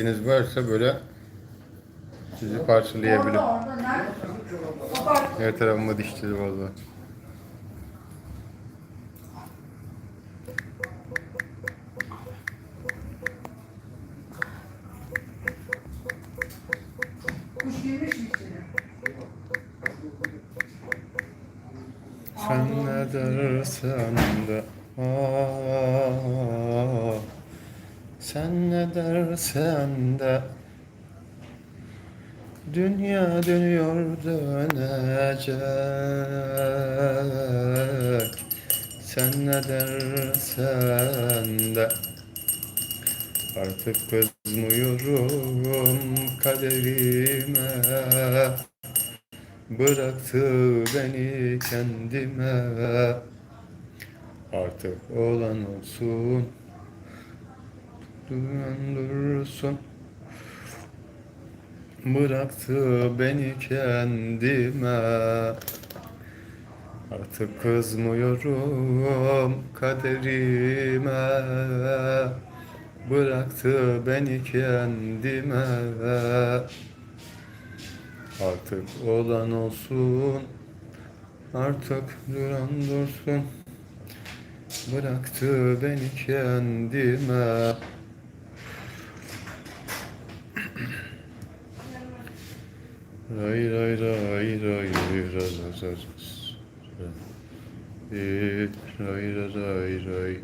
Deniz varsa böyle sizi parçalayabilir. Her tarafıma dişleri valla. Sen ne dersen de ah, sen ne dersen de. Dünya dönüyor dönecek. Sen ne dersen de. Artık kızmıyorum kaderime. Bıraktı beni kendime. Artık olan olsun Duran dursun Bıraktı beni kendime. Artık kızmıyorum kaderime. Bıraktı beni kendime. Artık olan olsun Artık duran dursun. Bıraktı beni kendime Ray ray ray ray ray ray ray ray ray. Ray.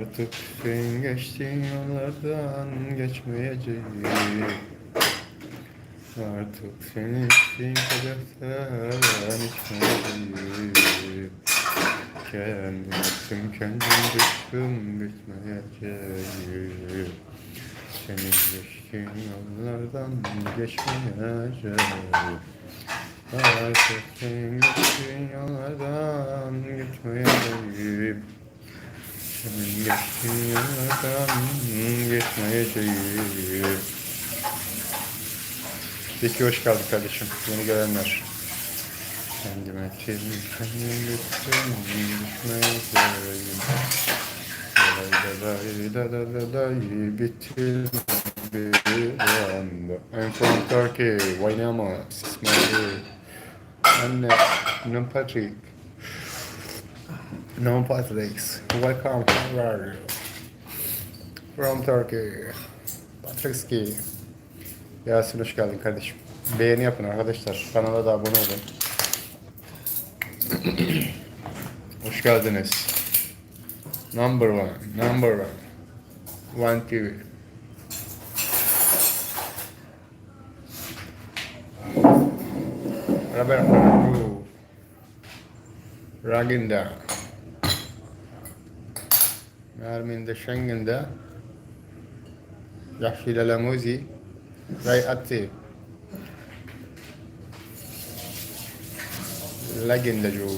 Artık sen geçtiğin yollardan geçmeyeceğim Artık seni içtiğin kadehten içmeyeceğim Kendim içtim kendim düştüm bitmeyeceğim Senin geçtiğin yollardan geçmeyeceğim. Artık senin geçtiğin yollardan geçmeyeceğim. Senin geçtiğin yollardan geçmeyeceğim. Peki hoş geldin kardeşim. Yeni gelenler. Kendime kendim gittim. Düşmezeyim. Bitir bir anda. I'm from Turkey. Waynama. İsmail. Anne. Non Patrick. Non Patrick. Welcome. From Turkey. Patrick. Yasin hoş geldin kardeşim. Beğeni yapın arkadaşlar. Kanala da abone olun. hoş geldiniz. Number one. Number one. One TV. Robert Raginda. Merminde Schengen'de Yahşi Lalamuzi Rayati Legenda Joe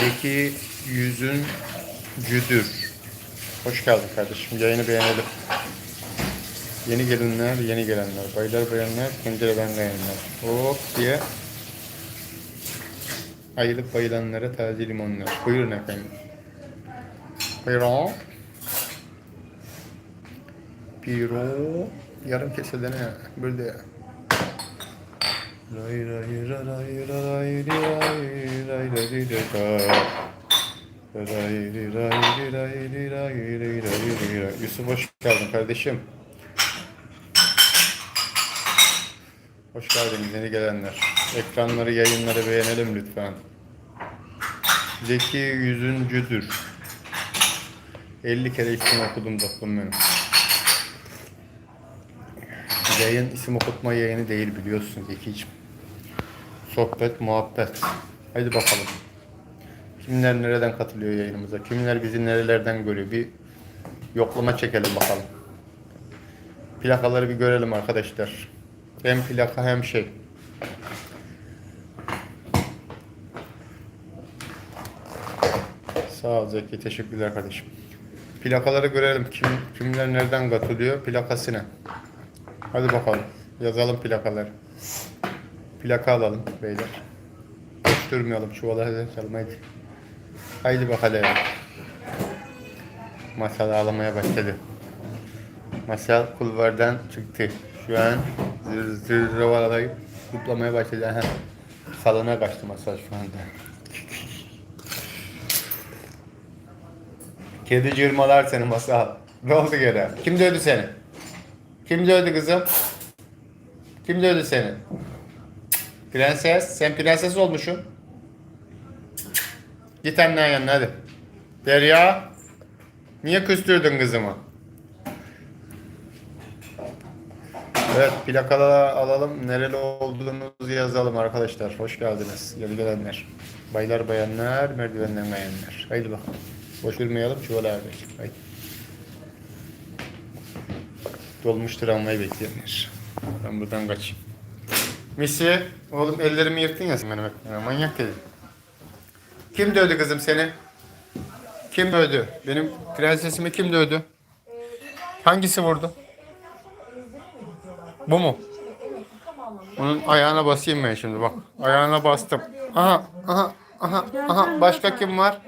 Zeki Yüzün Cüdür Hoş geldin kardeşim. Yayını beğenelim. Yeni gelenler, yeni gelenler. Baylar bayanlar, pencereden gelenler. Hop diye Ayılıp bayılanlara taze limonlar. Buyurun efendim. Buyurun. Biro. Yarım keseden böyle. Ray ray ray ray ray ray ray ray Yusuf hoş geldin kardeşim. Hoş geldiniz yeni gelenler. Ekranları, yayınları beğenelim lütfen. Zeki yüzüncüdür. 50 kere isim okudum tatlım benim. Yayın isim okutma yayını değil biliyorsun Zeki'ciğim. Sohbet, muhabbet. Haydi bakalım. Kimler nereden katılıyor yayınımıza? Kimler bizi nerelerden görüyor? Bir yoklama çekelim bakalım. Plakaları bir görelim arkadaşlar. Hem plaka hem şey. Sağ ol Zeki. Teşekkürler kardeşim. Plakaları görelim. Kim, kimler nereden katılıyor? Plakasına. Hadi bakalım. Yazalım plakaları. Plaka alalım beyler. Boş durmayalım. Çuvala yazalım hadi. Haydi bakalım. Masal ağlamaya başladı. Masal kulvardan çıktı. Şu an zır zır zıvalayıp zıplamaya. Salona kaçtı masal şu anda. Kedi cırmalar seni masal. Ne oldu gene? Kim dövdü seni? Kim dövdü kızım? Kim dövdü seni? Prenses. Sen prenses olmuşsun. Git annen yanına hadi. Derya. Niye küstürdün kızımı? Evet plakaları alalım. Nereli olduğunuzu yazalım arkadaşlar. Hoş geldiniz. Yeni gelenler. Baylar bayanlar, merdivenden bayanlar. Haydi bakalım. Boş durmayalım. Çuvala abi. Haydi. Dolmuş travmayı bekleyenler. Ben buradan kaçayım. Misi, oğlum ellerimi yırttın ya sen beni bekle. Manyak dedi. Kim dövdü kızım seni? Kim dövdü? Benim prensesimi kim dövdü? Hangisi vurdu? Bu mu? Onun ayağına basayım ben şimdi bak. Ayağına bastım. Aha, aha, aha, aha. Başka kim var?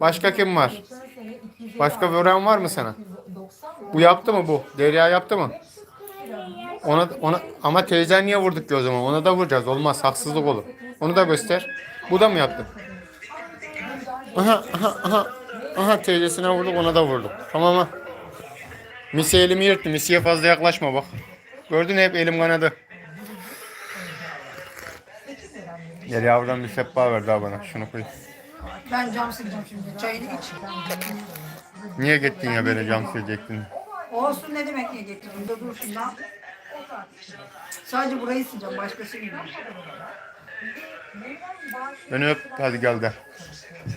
Başka kim var? Başka vuran var mı sana? Bu yaptı mı bu? Derya yaptı mı? Ona ona ama teyzen niye vurduk ki o zaman? Ona da vuracağız. Olmaz. Haksızlık olur. Onu da göster. Bu da mı yaptı? Aha aha aha. Aha teyzesine vurduk ona da vurduk. Tamam mı? Misi elimi yırttı. Misiye fazla yaklaşma bak. Gördün hep elim kanadı. Gel yavrudan bir sehpa ver daha bana. Şunu koy. Ben cam sileceğim şimdi. Çayını iç. Niye gittin ya böyle cam silecektin? Olsun ne demek niye getirdin? Dur dur şundan. Sadece burayı sileceğim. Başkası bilmiyorum. Beni öp hadi gel de.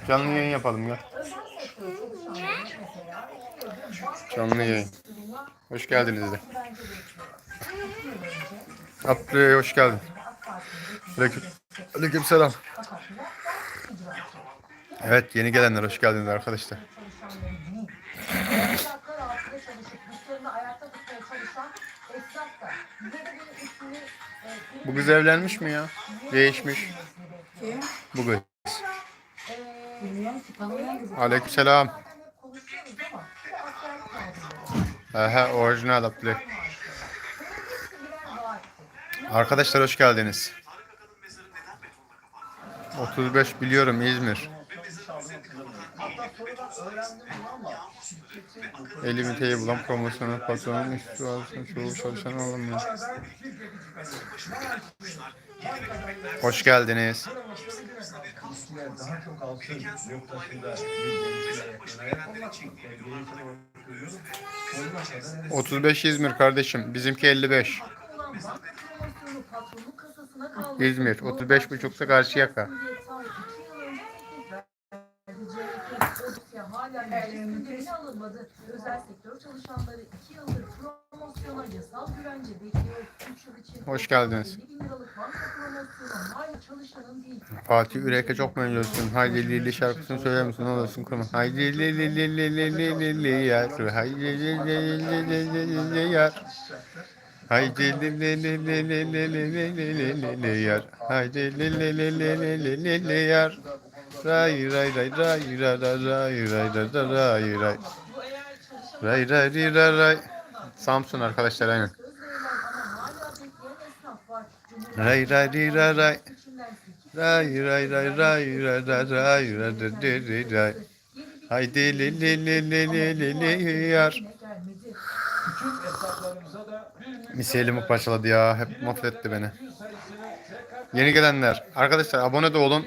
Canlı yayın yapalım gel. Canlı yayın. Hoş geldiniz de. Abdülhamid hoş geldin. Aleyküm, selam. Evet yeni gelenler hoş geldiniz arkadaşlar. Bu kız evlenmiş mi ya? Değişmiş. Bu kız. Aleyküm selam. Aha orijinal Abdülhamid. Arkadaşlar hoş geldiniz. 35 biliyorum İzmir. Elimi teyi bulan promosyonel patronun üstü altın çoğu çalışan olmuyor. Hoş geldiniz. Otuz beş İzmir kardeşim. Bizimki elli beş. İzmir 35.5'ta Karşıyaka. alınmadı. Özel Hoş geldiniz. Fatih Ürek'e çok benziyorsun. Haydi Lili şarkısını söyler misin? Olasın kurma. Haydi Lili Lili Lili Lili yar. Haydi Lili Lili Lili yar. Haydi Lili Lili Lili Lili Lili Lili yar. Haydi Lili Lili Lili Lili yar. Ray ray ray ray ray ray ray ray ray ray ray ray. Ray ray ray ray ray. Samsun arkadaşlar aynen. Ray ray ray ray ray. Ray ray ray ray ray ray ray ray ray ray ray. Haydi li li li li li li li yar. Miselimi parçaladı ya. Hep mahvetti beni. Yeni gelenler. Arkadaşlar abone de olun.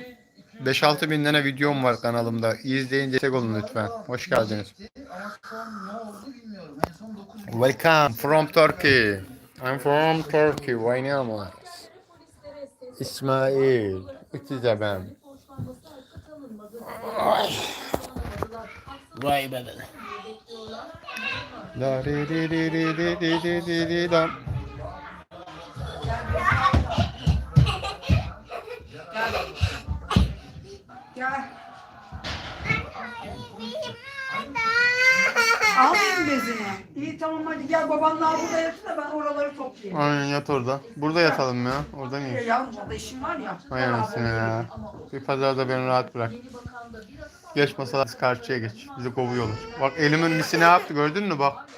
5-6 bin tane videom var kanalımda. İzleyin destek olun lütfen. Hoş geldiniz. ama son ne oldu bilmiyorum. En son 9 Welcome from Turkey. I'm from Turkey. Not? İsmail. İkizde ben. Vay be. La ri ri ri ri ri ri ri ri ri dam. Alayım bezini. İyi tamam hadi gel babanla burada yatsın da ben oraları toplayayım. Aynen yat orada. Burada yatalım ya. Oradan iyi. Ya yavrum orada işim var ya. Hay anasını ya. Bir pazarda beni rahat bırak. Yeni bakan da biraz Geç masada karşıya geç. Bizi kovuyorlar. Bak elimin misi ne yaptı gördün mü bak.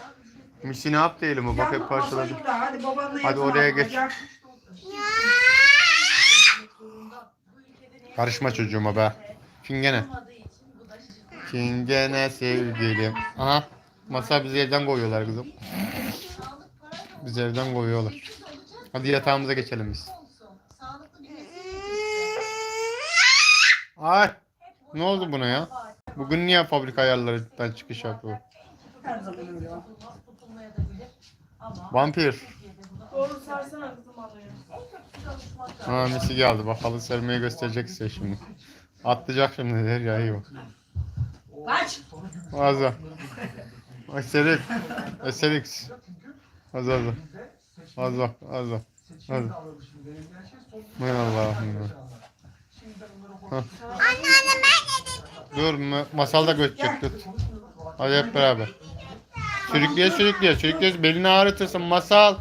Misi ne yaptı elimi bak hep parçaladı. Hadi Hadi oraya geç. Karışma çocuğuma be. Fingene. Fingene sevgilim. Aha. Masa bizi evden koyuyorlar kızım. Bizi evden koyuyorlar. Hadi yatağımıza geçelim biz. Ay. Ne oldu buna ya? Bugün niye fabrika ayarlarından çıkış yapıyor? Her zaman öyle o. tutulmaya da bilir. Ama Vampir. Doğru sarsana kızım alıyor. Ha misi geldi. Bak halı sermeyi gösterecek size şimdi. Atlayacak şimdi der ya iyi bak. Kaç. Azza. Eserik. Eserik. Az az. Az bak az Allah'ım ya. Hah. Dur ma- masalda götecek tut. Hadi hep beraber. Sürükleye sürükleye sürükleye belini ağrıtırsın masal.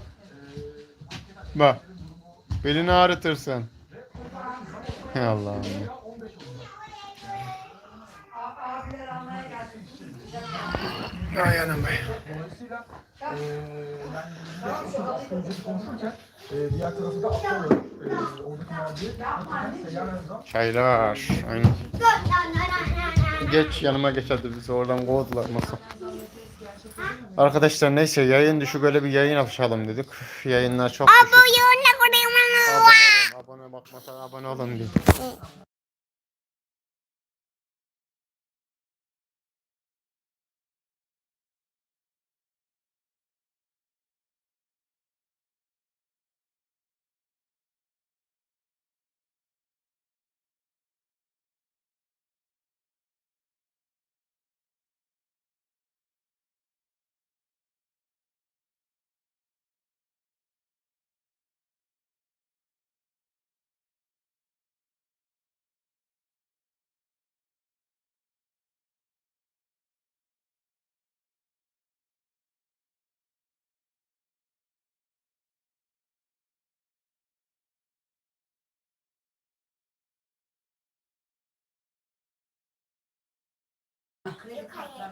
Bak. Belini ağrıtırsın. Hay Allah'ım ya. Ay anam be. Dolayısıyla eee biz de konuşurken eee, diğer tarafı da atlamıyorum. Eee Çaylar. Aynen. Geç yanıma geç hadi bizi oradan kovdular masa. Arkadaşlar neyse yayın düşük öyle bir yayın açalım dedik. Yayınlar çok düşük. Abone olun, abone bakmasan abone olun diye.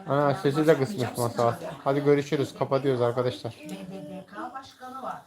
Ana sesi de kısmış masa. Hadi görüşürüz. Kapatıyoruz arkadaşlar. BDDK Başkanı var.